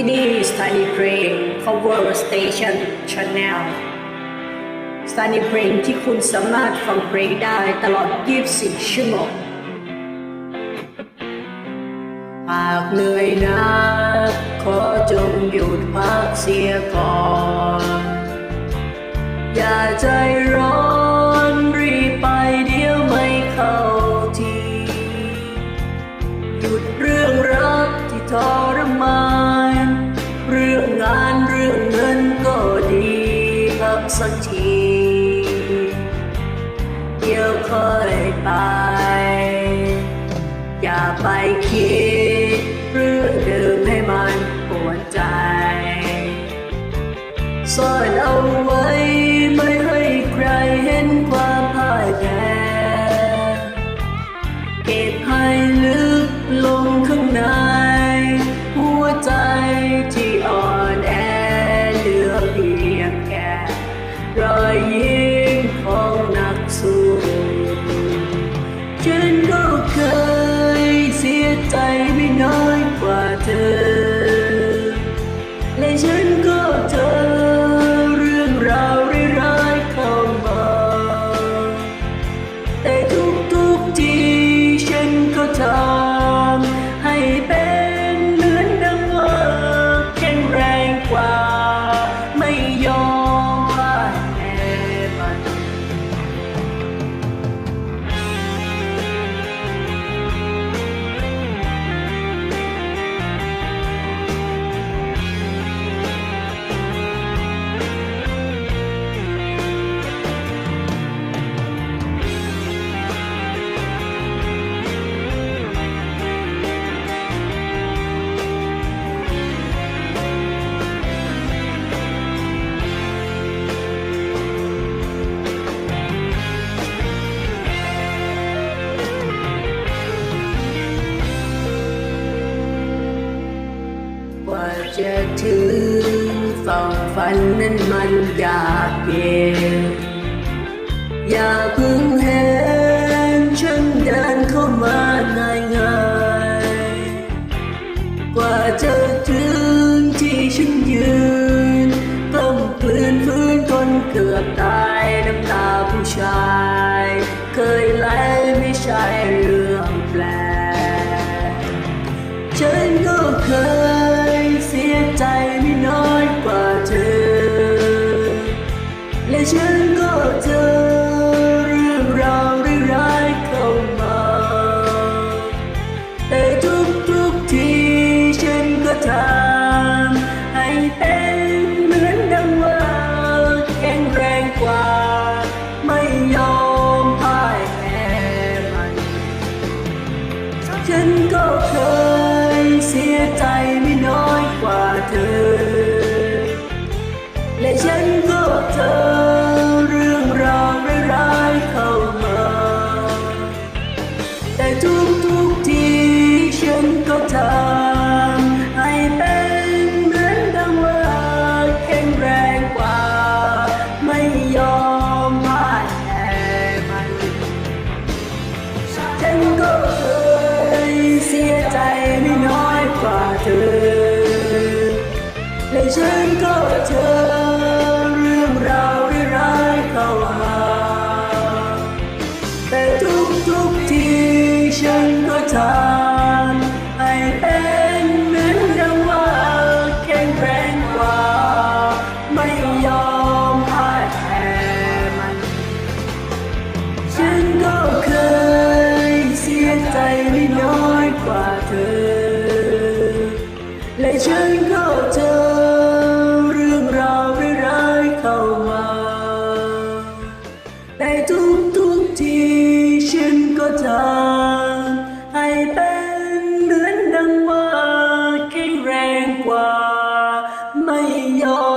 ที่นี่สถานีเพลง cover station channel สถานีเพลงที่คุณสามารถฟังเพลงได้ตลอด 24 ชั่วโมง หากเหนื่อยนักขอจงหยุดพักเสียก่อน อย่าใจร้อน รื่องเงินก็ดีพักสักทีเดี๋ยวค่อยไป อย่าไปคิด แถึงฝั่งฝันนั้นมันยากเย็นอย่าเพึ่งเห็นฉันเดินเข้ามาง่ายง่ายกว่าจะถึงที่ฉันยืนต้องพื้นฟื้นทนเกือบตายน้ำตาผู้ชาย เคยไหลไม่ใช่เรื่องแปลกฉันก็เคย ฉันก็เคยเสียใจไม่น้อยกว่าเธอ และฉันก็เธอ อ และฉันก็เจอเรื่องราวร้ายๆเข้ามาแต่ทุกๆทีฉันก็ทำ ฉันก็เจอเรื่องราวร้ายๆเข้ามา ในทุกทุกทีฉันก็ทำให้เป็นเหมือนดังว่าแข็งแรงกว่า ไม่ยอม